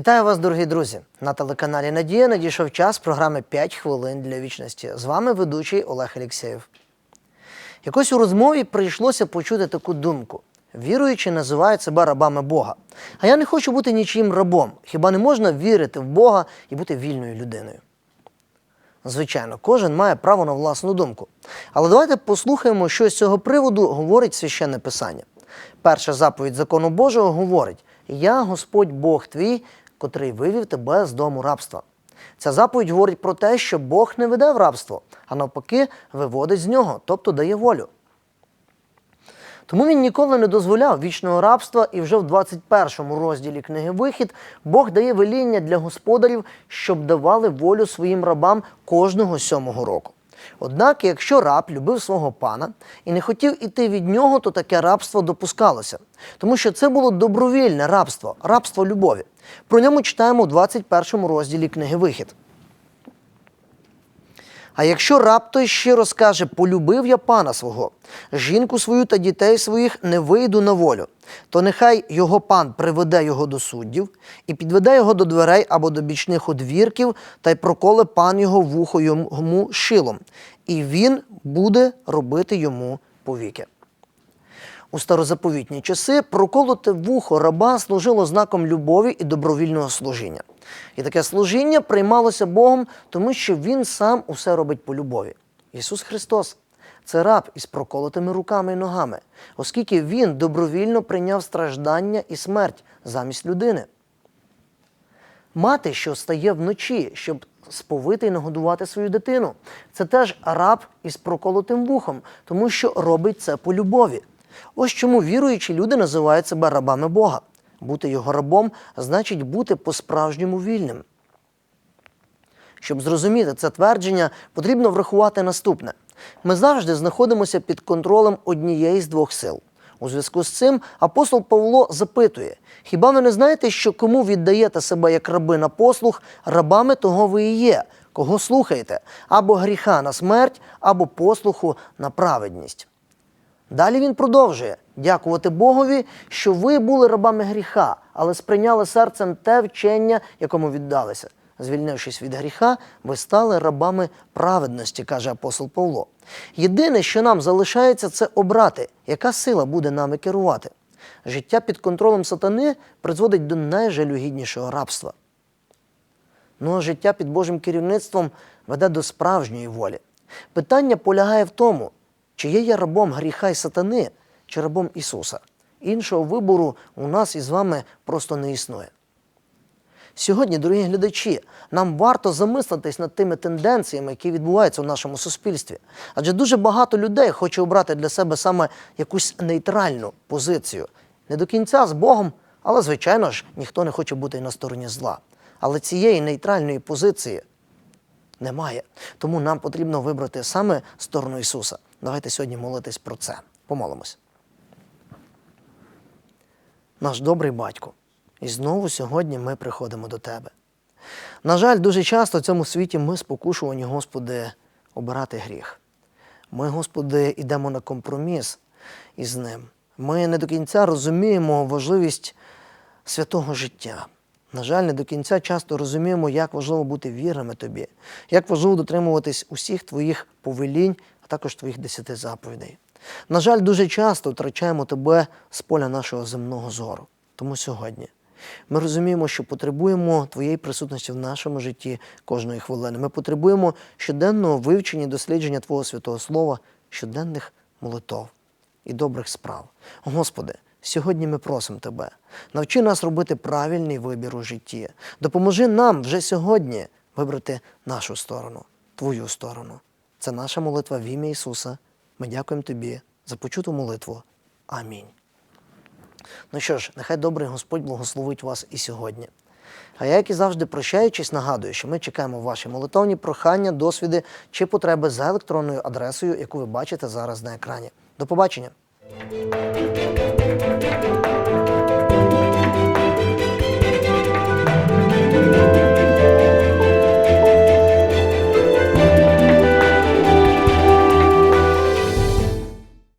Вітаю вас, дорогі друзі! На телеканалі Надія надійшов час програми «5 хвилин для вічності. З вами ведучий Олег Алєксєєв. Якось у розмові прийшлося почути таку думку. Віруючі називають себе рабами Бога. А я не хочу бути нічим рабом. Хіба не можна вірити в Бога і бути вільною людиною? Звичайно, кожен має право на власну думку. Але давайте послухаємо, що з цього приводу говорить священне писання. Перша заповідь закону Божого говорить: Я Господь Бог твій, котрий вивів тебе з дому рабства. Ця заповідь говорить про те, що Бог не веде в рабство, а навпаки, виводить з нього, тобто дає волю. Тому він ніколи не дозволяв вічного рабства, і вже в 21 розділі книги Вихід Бог дає веління для господарів, щоб давали волю своїм рабам кожного сьомого року. Однак, якщо раб любив свого пана і не хотів іти від нього, то таке рабство допускалося, тому що це було добровільне рабство, рабство любові. Про ньому читаємо у 21 розділі книги Вихід. А якщо раб той щиро скаже, полюбив я пана свого, жінку свою та дітей своїх не вийду на волю, то нехай його пан приведе його до суддів і підведе його до дверей або до бічних одвірків, та й проколе пан його вухо йому шилом, і він буде робити йому повіки. У старозаповітні часи проколоте вухо раба служило знаком любові і добровільного служіння. І таке служіння приймалося Богом, тому що Він сам усе робить по любові. Ісус Христос це раб із проколотими руками і ногами, оскільки Він добровільно прийняв страждання і смерть замість людини. Мати, що стає вночі, щоб сповити і нагодувати свою дитину, це теж раб із проколотим вухом, тому що робить це по любові. Ось чому віруючі люди називають себе рабами Бога. Бути його рабом значить бути по-справжньому вільним. Щоб зрозуміти це твердження, потрібно врахувати наступне: ми завжди знаходимося під контролем однієї з двох сил. У зв'язку з цим апостол Павло запитує: хіба ви не знаєте, що кому віддаєте себе як раби на послуг, рабами того ви і є, кого слухаєте, або гріха на смерть, або послуху на праведність? Далі він продовжує дякувати Богові, що ви були рабами гріха, але сприйняли серцем те вчення, якому віддалися. Звільнившись від гріха, ви стали рабами праведності, каже апостол Павло. Єдине, що нам залишається, це обрати, яка сила буде нами керувати. Життя під контролем сатани призводить до найжалюгіднішого рабства. Ну а життя під Божим керівництвом веде до справжньої волі. Питання полягає в тому, чи є я рабом гріха й сатани, чи рабом Ісуса. Іншого вибору у нас із вами просто не існує. Сьогодні, дорогі глядачі, нам варто замислитись над тими тенденціями, які відбуваються в нашому суспільстві. Адже дуже багато людей хоче обрати для себе саме якусь нейтральну позицію. Не до кінця з Богом, але, звичайно ж, ніхто не хоче бути на стороні зла. Але цієї нейтральної позиції немає. Тому нам потрібно вибрати саме сторону Ісуса. Давайте сьогодні молитись про це. Помолимось. Наш добрий батько. І знову сьогодні ми приходимо до Тебе. На жаль, дуже часто в цьому світі ми спокушувані, Господи, обирати гріх. Ми, Господи, йдемо на компроміс із ним. Ми не до кінця розуміємо важливість святого життя. На жаль, не до кінця часто розуміємо, як важливо бути вірними тобі, як важливо дотримуватись усіх твоїх повелінь, а також твоїх десяти заповідей. На жаль, дуже часто втрачаємо тебе з поля нашого земного зору. Тому сьогодні ми розуміємо, що потребуємо твоєї присутності в нашому житті кожної хвилини. Ми потребуємо щоденного вивчення і дослідження Твого святого Слова, щоденних молитов і добрих справ. Господи, сьогодні ми просимо Тебе, навчи нас робити правильний вибір у житті. Допоможи нам вже сьогодні вибрати нашу сторону, Твою сторону. Це наша молитва в ім'я Ісуса. Ми дякуємо Тобі за почуту молитву. Амінь. Ну що ж, нехай добрий Господь благословить вас і сьогодні. А я, як і завжди, прощаючись, нагадую, що ми чекаємо ваші молитовні прохання, досвіди чи потреби за електронною адресою, яку ви бачите зараз на екрані. До побачення! thank you